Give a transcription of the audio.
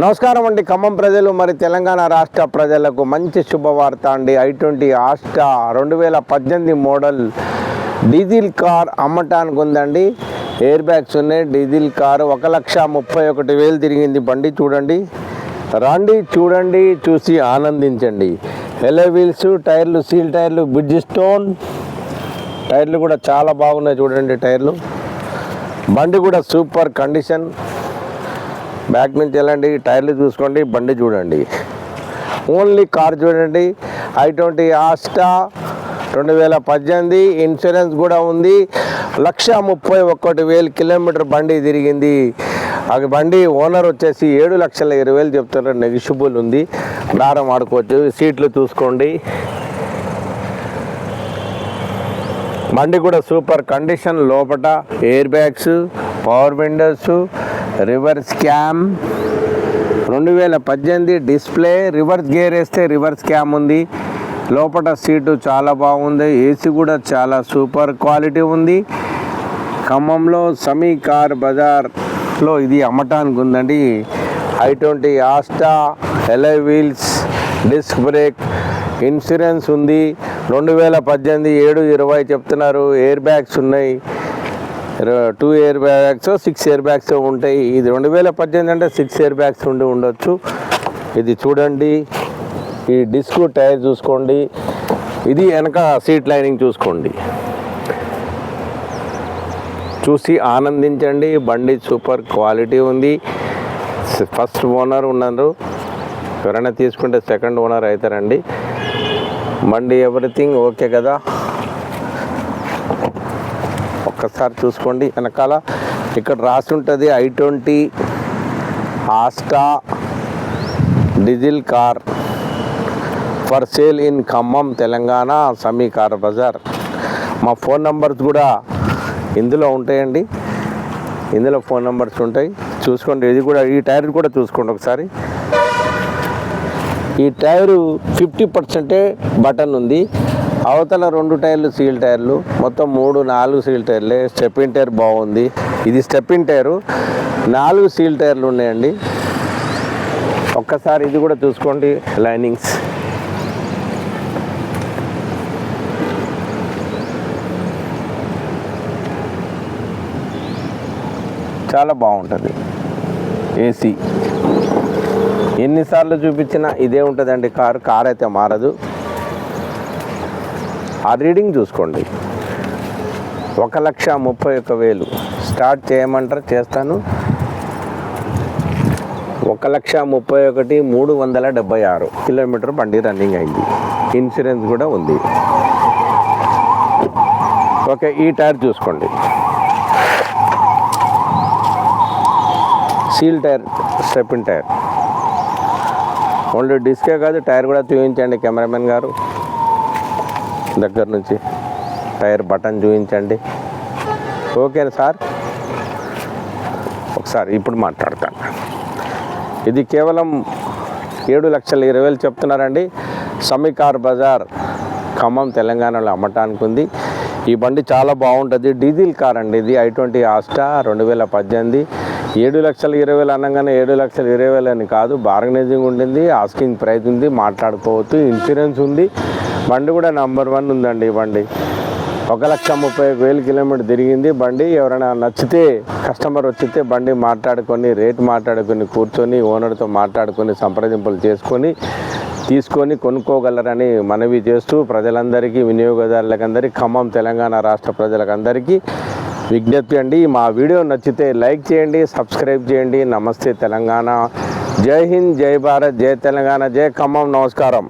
నమస్కారం అండి. ఖమ్మం ప్రజలు మరి తెలంగాణ రాష్ట్ర ప్రజలకు మంచి శుభవార్త అండి. ఐ ట్వంటీ ఆస్టా రెండు వేల పద్దెనిమిది మోడల్ డీజిల్ కార్ అమ్మటానికి ఉందండి. ఎయిర్ బ్యాగ్స్ ఉన్నాయి. డీజిల్ కారు ఒక లక్ష ముప్పై ఒకటి వేలు తిరిగింది బండి. చూడండి. రండి చూడండి చూసి ఆనందించండి. ఎల్లో వీల్స్ టైర్లు సీల్ టైర్లు బ్రిడ్జ్ స్టోన్. టైర్లు కూడా చాలా బాగున్నాయి చూడండి టైర్లు. బండి కూడా సూపర్ కండిషన్. బ్యాక్ నుంచి వెళ్ళండి టైర్లు చూసుకోండి బండి చూడండి. ఓన్లీ కార్ చూడండి. ఐ ట్వంటీ ఆస్టా రెండు వేల పద్దెనిమిది ఇన్సూరెన్స్ కూడా ఉంది. లక్ష ముప్పై ఒక్కటి వేలు కిలోమీటర్ బండి తిరిగింది. ఆ బండి ఓనర్ వచ్చేసి ఏడు లక్షల ఇరవై వేలు చెప్తున్నారు. నెగిషిబుల్ ఉంది. దారం ఆడుకోవచ్చు. సీట్లు చూసుకోండి. బండి కూడా సూపర్ కండిషన్ లోపల air bags power windows reverse cam రెండు వేల పద్దెనిమిది డిస్ప్లే రివర్స్ గేర్ వేస్తే రివర్స్ క్యామ్ ఉంది. లోపల సీటు చాలా బాగుంది. ఏసీ కూడా చాలా సూపర్ క్వాలిటీ ఉంది. ఖమ్మంలో సమీ కార్ బజార్లో ఇది అమ్మటానికి ఉందండి. I twenty Asta alloy wheels disc brake insurance ఉంది. రెండు వేల పద్దెనిమిది ఏడు ఇరవై చెప్తున్నారు. ఎయిర్ బ్యాగ్స్ ఉన్నాయి. Two year bags six year bags ఉంటాయి. ఇది రెండు వేల పద్దెనిమిది అంటే సిక్స్ ఇయర్ బ్యాగ్స్ ఉండి ఉండొచ్చు. ఇది చూడండి. ఈ డిస్క్ టైర్ చూసుకోండి. ఇది వెనక సీట్ లైనింగ్ చూసుకోండి. చూసి ఆనందించండి. బండి సూపర్ క్వాలిటీ ఉంది. ఫస్ట్ ఓనర్ ఉన్నారు. ఎవరైనా తీసుకుంటే సెకండ్ ఓనర్ అవుతారండి. బండి ఎవ్రీథింగ్ ఓకే కదా. ఒక్కసారి చూసుకోండి. వెనకాల ఇక్కడ రాసి ఉంటుంది I twenty Asta diesel car for sale in Khammam Telangana Sami car Bazaar. మా ఫోన్ నంబర్స్ కూడా ఇందులో ఉంటాయండి. ఇందులో ఫోన్ నంబర్స్ ఉంటాయి. చూసుకోండి. ఇది కూడా ఈ టైర్ కూడా చూసుకోండి ఒకసారి. ఈ టైరు ఫిఫ్టీ పర్సెంటే బటన్ ఉంది. అవతల రెండు టైర్లు సీల్ టైర్లు మొత్తం మూడు నాలుగు సీల్ టైర్లే. స్టెప్పిన్ టైర్ బాగుంది. ఇది స్టెప్పిన్ టైరు. నాలుగు సీల్ టైర్లు ఉన్నాయండి. ఒక్కసారి ఇది కూడా చూసుకోండి. లైనింగ్స్. చాలా బాగుంటుంది. ఏసీ. ఎన్నిసార్లు చూపించినా ఇదే ఉంటుందండి కారు. కార్ అయితే మారదు. ఆ రీడింగ్ చూసుకోండి. ఒక లక్ష ముప్పై ఒక్క వేలు. స్టార్ట్ చేయమంటారు? చేస్తాను. ఒక లక్ష ముప్పై ఒకటి మూడు వందల డెబ్బై ఆరు. కిలోమీటర్ బండి రన్నింగ్ అయింది. ఇన్సూరెన్స్ కూడా ఉంది. ఓకే ఈ టైర్ చూసుకోండి. Seal tyre stepney tyre. Only డిస్కే కాదు టైర్ కూడా చూపించండి కెమెరామెన్ గారు. దగ్గర నుంచి టైర్ బటన్ చూపించండి. ఓకేనా సార్. ఒకసారి ఇప్పుడు మాట్లాడతాను. ఇది కేవలం ఏడు లక్షల ఇరవై వేలు చెప్తున్నారండి. సమీకార్ బజార్ ఖమ్మం తెలంగాణలో అమ్మటానికి ఉంది. ఈ బండి చాలా బాగుంటుంది. డీజిల్ కార్ అండి ఇది. ఐ ట్వంటీ ఆస్టా రెండు వేల పద్దెనిమిది. ఏడు లక్షల ఇరవై వేలు అనగానే ఏడు లక్షల ఇరవై వేలు అని కాదు బార్గనైజింగ్ ఉండింది ఆస్కింగ్ ప్రైస్ ఉంది మాట్లాడుకోవచ్చు ఇన్సూరెన్స్ ఉంది. బండి కూడా నెంబర్ వన్ ఉందండి ఈ బండి. ఒక లక్ష ముప్పై వేలు కిలోమీటర్ తిరిగింది బండి. ఎవరైనా నచ్చితే కస్టమర్ వచ్చితే బండి మాట్లాడుకొని రేట్ మాట్లాడుకొని కూర్చొని ఓనర్తో మాట్లాడుకొని సంప్రదింపులు చేసుకొని తీసుకొని కొనుక్కోగలరని మనవి చేస్తూ ప్రజలందరికీ వినియోగదారులకందరికీ ఖమ్మం తెలంగాణ రాష్ట్ర ప్రజలకందరికీ విజ్ఞప్తి అండి. మా వీడియో నచ్చితే లైక్ చేయండి సబ్స్క్రైబ్ చేయండి. నమస్తే తెలంగాణ. జై హింద్ జై భారత్ జై తెలంగాణ జై ఖమ్మం. నమస్కారం.